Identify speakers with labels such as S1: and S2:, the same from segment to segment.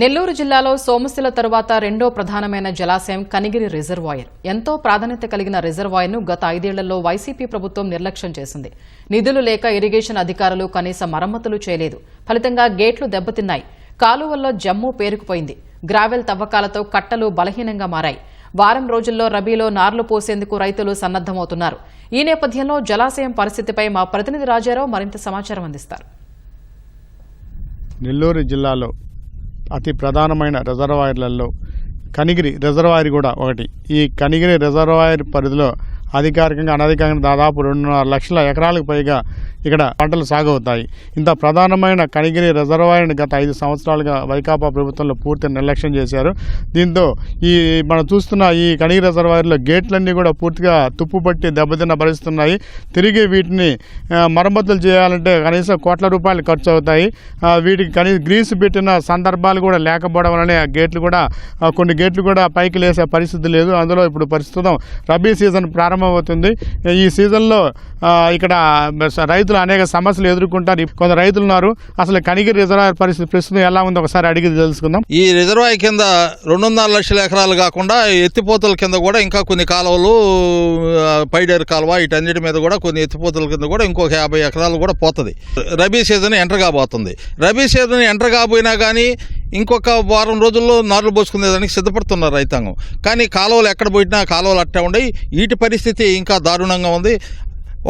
S1: నెల్లూరు జిల్లాలో సోమశిల తరువాత రెండో ప్రధానమైన జలాశయం కనిగిరి రిజర్వాయర్. ఎంతో ప్రాధాన్యత కలిగిన రిజర్వాయర్ను గత ఐదేళ్ళలో వైసీపీ ప్రభుత్వం నిర్లక్ష్యం చేసింది. నిధులు లేక ఇరిగేషన్ అధికారులు కనీస మరమ్మతులు చేయలేదు. ఫలితంగా గేట్లు దెబ్బతిన్నాయి. కాలువల్లో జమ్ము పేరుకుపోయింది. గ్రావెల్ తవ్వకాలతో కట్టలు బలహీనంగా మారాయి. వారం రోజుల్లో రబీలో నార్లు పోసేందుకు రైతులు సన్నద్దమవుతున్నారు ఈ నేపథ్యంలో జలాశయం పరిస్థితిపై మా ప్రతినిధి రాజారావు మరింత సమాచారం అందిస్తారు.
S2: నెల్లూరు జిల్లాలో అతి ప్రధానమైన రిజర్వాయర్లలో కనిగిరి రిజర్వాయర్ కూడా ఒకటి. ఈ కనిగిరి రిజర్వాయర్ పరిధిలో అధికారికంగా అనధికారికంగా దాదాపు రెండున్నర లక్షల ఎకరాలకు పైగా ఇక్కడ పంటలు సాగు అవుతాయి ఇంత ప్రధానమైన కనిగిరి రిజర్వాయర్ని గత ఐదు సంవత్సరాలుగా వైకాపా ప్రభుత్వంలో పూర్తి నిర్లక్ష్యం చేశారు. దీంతో ఈ మనం చూస్తున్న ఈ కనిగిరి రిజర్వాయర్లో గేట్లన్నీ కూడా పూర్తిగా తుప్పుపట్టి దెబ్బతిన్న భరిస్తున్నాయి తిరిగి వీటిని మరమ్మతులు చేయాలంటే కనీసం కోట్ల రూపాయలు ఖర్చు అవుతాయి. వీటికి కనీసం గ్రీస్ పెట్టిన సందర్భాలు కూడా లేకపోవడం వలనే ఆ గేట్లు కూడా కొన్ని గేట్లు కూడా పైకి లేసే పరిస్థితి లేదు. అందులో ఇప్పుడు ప్రస్తుతం రబీ సీజన్ ప్రారంభమవుతుంది. ఈ సీజన్లో ఇక్కడ రైతులు అనేక సమస్యలు ఎదుర్కొంటారు. కొంత రైతులు ఉన్నారు. అసలు కనిగిరి రిజర్వాయర్ పరిస్థితి ప్రస్తుతం ఎలా ఉందో? ఒకసారి అడిగి తెలుసుకుందాం.
S3: ఈ రిజర్వాయర్ కింద రెండున్నర లక్షల ఎకరాలు కాకుండా ఎత్తిపోతల కింద కూడా ఇంకా కొన్ని కాలువలు పైడేరు కాలువ వీటన్నిటి మీద కూడా కొన్ని ఎత్తిపోతల కింద కూడా ఇంకొక యాభై ఎకరాలు కూడా పోతుంది. రబీ సీజన్ ఎంటర్ కాబోతుంది. రబీ సీజన్ ఎంటర్ కాబోయినా కానీ ఇంకొక వారం రోజుల్లో నార్లు పోసుకునేదానికి సిద్ధపడుతున్నారు రైతాంగం. కానీ కాలువలు ఎక్కడ పోయినా కాలువలు అట్టే ఉండయి వీటి పరిస్థితి ఇంకా దారుణంగా ఉంది.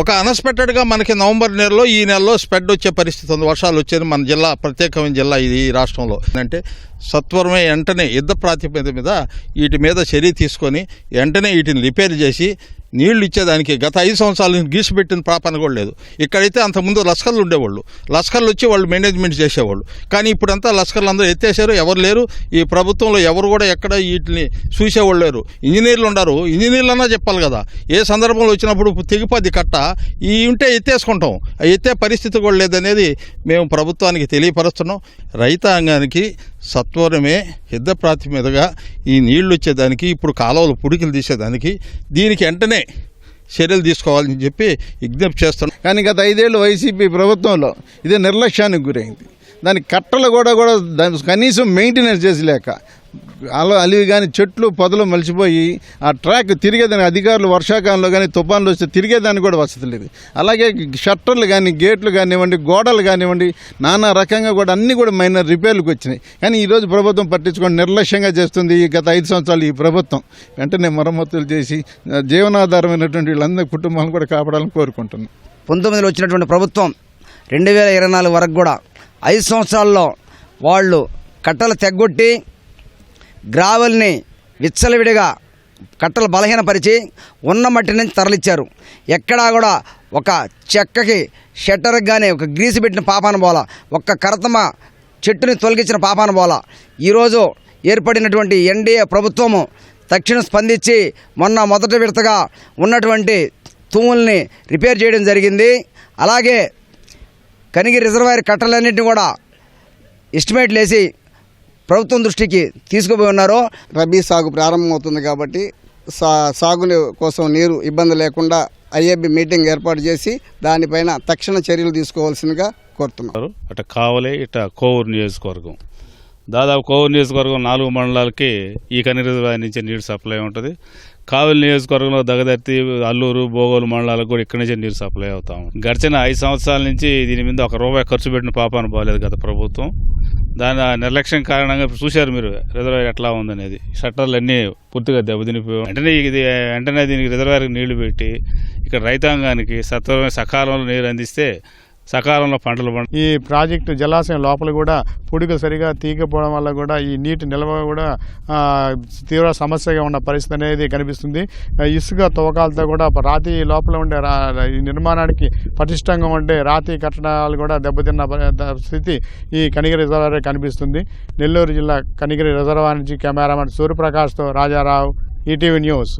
S3: ఒక అన్ఎక్స్పెక్టెడ్గా మనకి నవంబర్ నెలలో ఈ నెలలో స్ప్రెడ్ వచ్చే పరిస్థితి ఉంది. వర్షాలు వచ్చేది మన జిల్లా ప్రత్యేకమైన జిల్లా ఇది ఈ రాష్ట్రంలో. అంటే సత్వరమే వెంటనే యుద్ధ ప్రాతిపద మీద వీటి మీద చర్య తీసుకొని వెంటనే వీటిని రిపేర్ చేసి నీళ్ళు ఇచ్చేదానికి గత ఐదు సంవత్సరాల నుంచి గీసి పెట్టిన పాపన కూడా లేదు. ఇక్కడైతే అంతకుముందు లస్కర్లు ఉండేవాళ్ళు. లస్కర్లు వచ్చి వాళ్ళు మేనేజ్మెంట్ చేసేవాళ్ళు. కానీ ఇప్పుడంతా లస్కర్లు అందరూ ఎత్తేసారు ఎవరు లేరు. ఈ ప్రభుత్వంలో ఎవరు కూడా ఎక్కడ వీటిని చూసేవాళ్ళు లేరు. ఇంజనీర్లు ఉండరు. ఇంజనీర్లు అన్నా చెప్పాలి కదా. ఏ సందర్భంలో వచ్చినప్పుడు తెగిపోద్ది కట్ట. ఈ ఉంటే ఎత్తేసుకుంటాం. ఎత్తే పరిస్థితి కూడా లేదనేది మేము ప్రభుత్వానికి తెలియపరుస్తున్నాం. రైతాంగానికి సత్వరమే యుద్ధ మీదగా ఈ నీళ్ళు వచ్చేదానికి ఇప్పుడు కాలువలు పుడికిలు తీసేదానికి దీనికి వెంటనే చర్యలు తీసుకోవాలని చెప్పి విజ్ఞప్తి చేస్తున్నాం.
S4: కానీ గత ఐదేళ్ళు వైసీపీ ప్రభుత్వంలో ఇది నిర్లక్ష్యానికి గురైంది. దాని కట్టలు కూడా కూడా దాని కనీసం మెయింటెనెన్స్ చేసలేక అలా అలివి కానీ చెట్లు పొదలు మలిచిపోయి ఆ ట్రాక్ తిరిగేదానికి అధికారులు వర్షాకాలంలో కానీ తుఫాన్లు వస్తే తిరిగేదానికి కూడా వసతి లేదు. అలాగే షట్టర్లు కానీ గేట్లు కానివ్వండి గోడలు కానివ్వండి నానా రకంగా కూడా అన్నీ కూడా మైనర్ రిపేర్లకు వచ్చినాయి. కానీ ఈరోజు ప్రభుత్వం పట్టించుకొని నిర్లక్ష్యంగా చేస్తుంది ఈ గత ఐదు సంవత్సరాలు ఈ ప్రభుత్వం. వెంటనే మరమ్మతులు చేసి జీవనాధారమైనటువంటి వీళ్ళందరి కుటుంబాలను కూడా కాపాడాలని కోరుకుంటున్నాను
S5: పంతొమ్మిదిలో వచ్చినటువంటి ప్రభుత్వం రెండు వేల ఇరవై నాలుగు వరకు కూడా ఐదు సంవత్సరాల్లో వాళ్ళు కట్టలు తెగ్గొట్టి గ్రావెల్ని విచ్చలవిడిగా కట్టలు బలహీనపరిచి ఉన్న మట్టి నుంచి తరలిచ్చారు. ఎక్కడా కూడా ఒక చెక్కకి షట్టర్కి కానీ ఒక గ్రీసు పెట్టిన పాపాన బోల ఒక్క కరతమ చెట్టుని తొలగించిన పాపాన బోల. ఈరోజు ఏర్పడినటువంటి ఎన్డీఏ ప్రభుత్వము తక్షణం స్పందించి మొన్న మొదటి విడతగా ఉన్నటువంటి తూముల్ని రిపేర్ చేయడం జరిగింది. అలాగే కనిగి రిజర్వాయర్ కట్టలన్నింటినీ కూడా ఎస్టిమేట్లు వేసి ప్రభుత్వం దృష్టికి తీసుకుపోయి ఉన్నారు
S6: రబీ సాగు ప్రారంభమవుతుంది కాబట్టి సా సాగు కోసం నీరు ఇబ్బంది లేకుండా ఐఏబి మీటింగ్ ఏర్పాటు చేసి దానిపైన తక్షణ చర్యలు తీసుకోవాల్సిందిగా కోరుతున్నాం
S7: ఉన్నారు. అటు కావలి ఇట కోవూరు నియోజకవర్గం దాదాపు కోవూరు నియోజకవర్గం నాలుగు మండలాలకి ఈ కనిరిజర్వాయర్ నుంచి నీరు సప్లై ఉంటుంది కావలి నియోజకవర్గంలో దగదర్తి అల్లూరు బోగోలు మండలాలకు కూడా ఇక్కడి నుంచే నీరు సప్లై అవుతాం గడిచిన ఐదు సంవత్సరాల నుంచి దీని మీద ఒక రూపాయి ఖర్చు పెట్టిన పాపాను బాగలేదు గత ప్రభుత్వం. దాని ఆ నిర్లక్ష్యం కారణంగా చూశారు మీరు రిజర్వాయర్ ఎట్లా ఉందనేది. షట్టర్లు అన్నీ పూర్తిగా దెబ్బతినిపోయి వెంటనే ఇది వెంటనే దీనికి రిజర్వాయర్కి నీళ్ళు పెట్టి ఇక్కడ రైతాంగానికి సత్వరమైన సకాలంలో నీరు అందిస్తే సకాలంలో పంటలు పండు
S2: ఈ ప్రాజెక్టు జలాశయం లోపల కూడా పొడుగు సరిగా తీగపోవడం వల్ల కూడా ఈ నీటి నిల్వ కూడా తీవ్ర సమస్యగా ఉన్న పరిస్థితి అనేది కనిపిస్తుంది. ఇసుక తవ్వకాలతో కూడా రాతి లోపల ఉండే రా ఈ నిర్మాణానికి పటిష్టంగా ఉండే రాతి కట్టడాలు కూడా దెబ్బతిన్న స్థితి ఈ కనిగిరి రిజర్వాయర్ కనిపిస్తుంది. నెల్లూరు జిల్లా కనిగిరి రిజర్వాయర్ నుంచి కెమెరామెన్ సూర్యప్రకాష్తో రాజారావు ఈటీవీ న్యూస్.